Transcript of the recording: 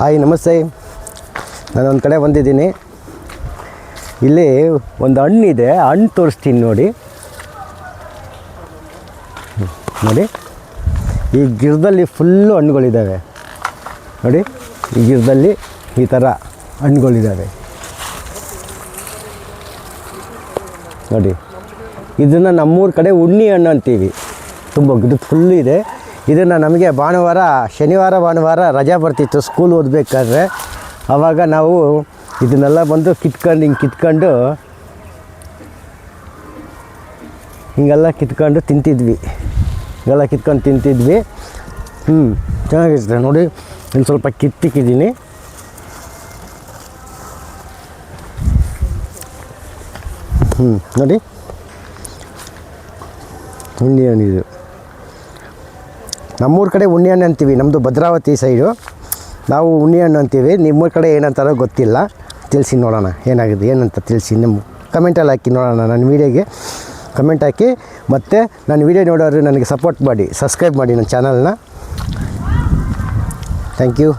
Hi, ನಮಸ್ತೆ. ನಾನು ಒಂದು ಕಡೆ ಬಂದಿದ್ದೀನಿ. ಇಲ್ಲಿ ಒಂದು ಹಣ್ಣಿದೆ, ಹಣ್ಣು ತೋರಿಸ್ತೀನಿ ನೋಡಿ. ನೋಡಿ. ಈ ಗಿಡದಲ್ಲಿ ಫುಲ್ಲು ಹಣ್ಣುಗಳಿದ್ದಾವೆ ನೋಡಿ, ಈ ಗಿಡದಲ್ಲಿ ಈ ಥರ ಹಣ್ಣುಗಳಿದ್ದಾವೆ ನೋಡಿ. ಇದನ್ನು ನಮ್ಮೂರ ಕಡೆ ಉಣ್ಣಿ ಹಣ್ಣು ಅಂತೀವಿ. ತುಂಬ ಗಿಡ ಫುಲ್ಲು ಇದೆ. ಇದನ್ನು ನಮಗೆ ಭಾನುವಾರ, ಶನಿವಾರ, ಭಾನುವಾರ ರಜಾ ಬರ್ತಿತ್ತು ಸ್ಕೂಲ್ ಓದಬೇಕಾದ್ರೆ. ಆವಾಗ ನಾವು ಇದನ್ನೆಲ್ಲ ಬಂದು ಕಿತ್ಕೊಂಡು, ಹಿಂಗೆ ಕಿತ್ಕೊಂಡು, ಹಿಂಗೆಲ್ಲ ಕಿತ್ಕೊಂಡು ತಿಂತಿದ್ವಿ. ಹಿಂಗೆಲ್ಲ ಕಿತ್ಕೊಂಡು ತಿಂತಿದ್ವಿ. ಹ್ಞೂ ಚೆನ್ನಾಗಿರ್ತದೆ ನೋಡಿ. ಇನ್ನು ಸ್ವಲ್ಪ ಕಿತ್ತಿಕ್ಕಿದ್ದೀನಿ. ಹ್ಞೂ ನೋಡಿ. ಉಣ್ಣಿ ಹಣ್ಣಿದು ನಮ್ಮೂರ ಕಡೆ ಉಣ್ಣಿ ಹಣ್ಣು ಅಂತೀವಿ ನಮ್ಮದು ಭದ್ರಾವತಿ ಸೈಡು ನಾವು ಉಣ್ಣಿ ಹಣ್ಣು ಅಂತೀವಿ, ನಿಮ್ಮೂರ ಕಡೆ ಏನಂತಾರೋ ಗೊತ್ತಿಲ್ಲ. ತಿಳಿಸಿ ನೋಡೋಣ, ಏನಾಗಿದೆ, ಏನಂತ ತಿಳಿಸಿ ನಿಮ್ಮ ಕಮೆಂಟಲ್ಲಿ ಹಾಕಿ ನೋಡೋಣ ನನ್ನ ವೀಡಿಯೋಗೆ ಕಮೆಂಟ್ ಹಾಕಿ, ಮತ್ತು ನನ್ನ ವೀಡಿಯೋ ನೋಡೋರು ನನಗೆ ಸಪೋರ್ಟ್ ಮಾಡಿ ಸಬ್ಸ್ಕ್ರೈಬ್ ಮಾಡಿ ನನ್ನ ಚಾನಲ್ನ ಥ್ಯಾಂಕ್ ಯು